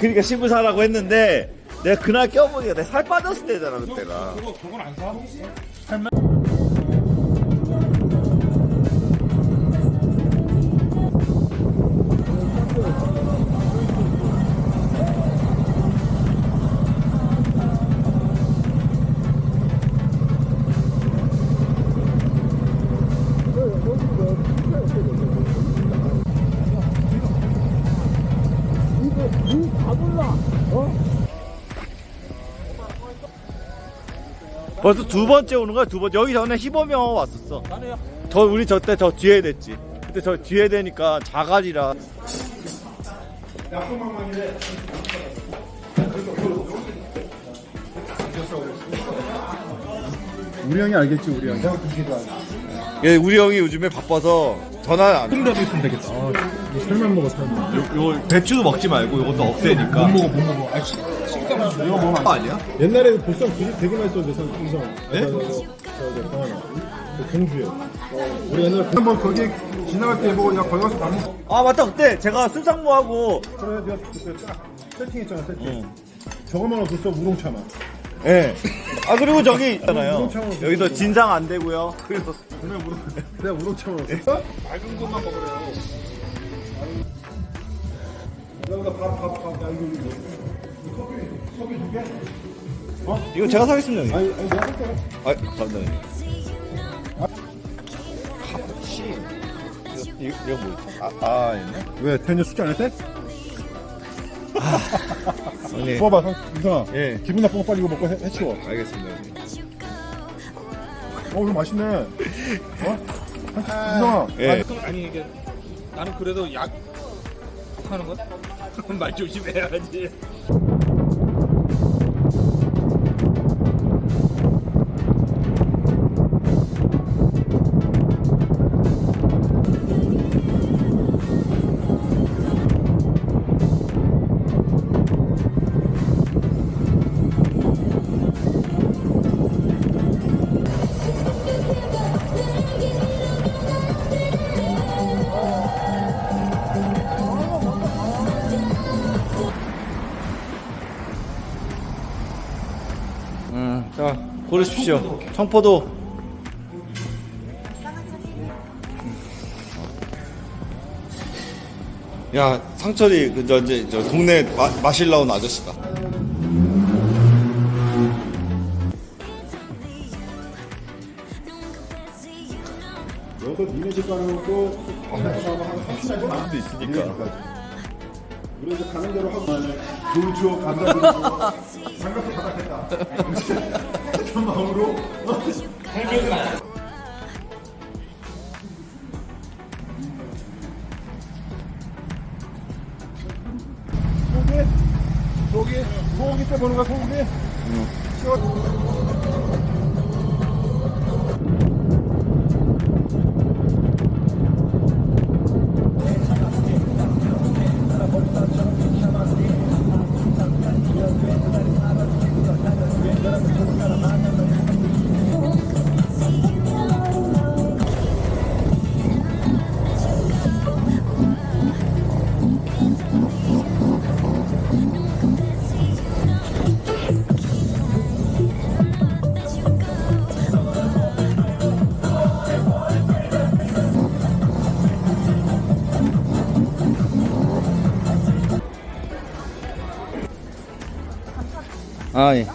그러니까 신부 사라고 했는데 내가 그날 껴보니까 내가 살 빠졌을 때잖아 그때가 그거 그건 안 사? 벌써 두 번째 오는 거야 두 번. 여기 전에 희범형 왔었어. 저 우리 저때 저 뒤에 됐지. 그때 저 뒤에 되니까 자갈이라. 우리 형이 알겠지 우리 형이 예, 우리 형이 요즘에 바빠서 전화를 안. 해. 있으면 되겠다 아, 이거 살만 먹어 살만 요, 요 배추도 먹지 말고 이것도 없애니까. 못 먹어 못 먹어 아 식감이 이거 먹으면 안 돼. 아니야? 옛날에 보쌈 되게, 되게 맛있었는데 선 인성 네? 저저 강하나 그 공주에 어, 우리 옛날에 한번 거기 지나갈 때 보고 야 거기 가서 밥 먹어 아 맞다 그때 제가 순상모하고 그래 내가 그때 딱 세팅했잖아 세팅 응. 저거만 없었어 우롱차만 예. 아 그리고 저기 있잖아요. 여기서 진상 안 되고요. 그리고 그래 우롱 내가 우롱차만 없었어? 맑은 것만 먹으래요. 여기다 밥밥밥 야 이거 이거 커피 커피 두 개? 이거 제가 사겠습니다. 형님. 아니 아니 내가 할게 아 감사합니다. 카푸치. 이거 이거 뭐지? 아, 아 있네. 왜 태현이 숙제 안 했대? 형님. 뽑아봐 형, 이성아 예. 기분 나쁜 거 빨리 이거 먹고 해, 해치워 알겠습니다. 어 이거 맛있네 어? 이성아 예. 아니 이게 나는 그래도 약 하는 거? 말 조심해야지. 자 고르십시오. 청포도. 야 상철이 그저 이제 저 동네 마, 마실 나온 아저씨다. 여기서 니네 집 가는 거고 한 30분 사람도 있으니까. 우리 이제 가는 대로 하고 돌주어 감자 그리고 장갑도 받았겠다 소고기 소고기 때 보는 거야 소고기 응. 아 예.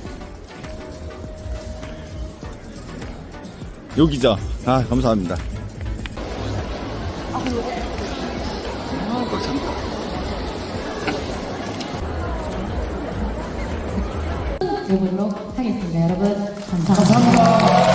여기죠. 아 감사합니다. 해보도록 하겠습니다. 여러분 감사합니다.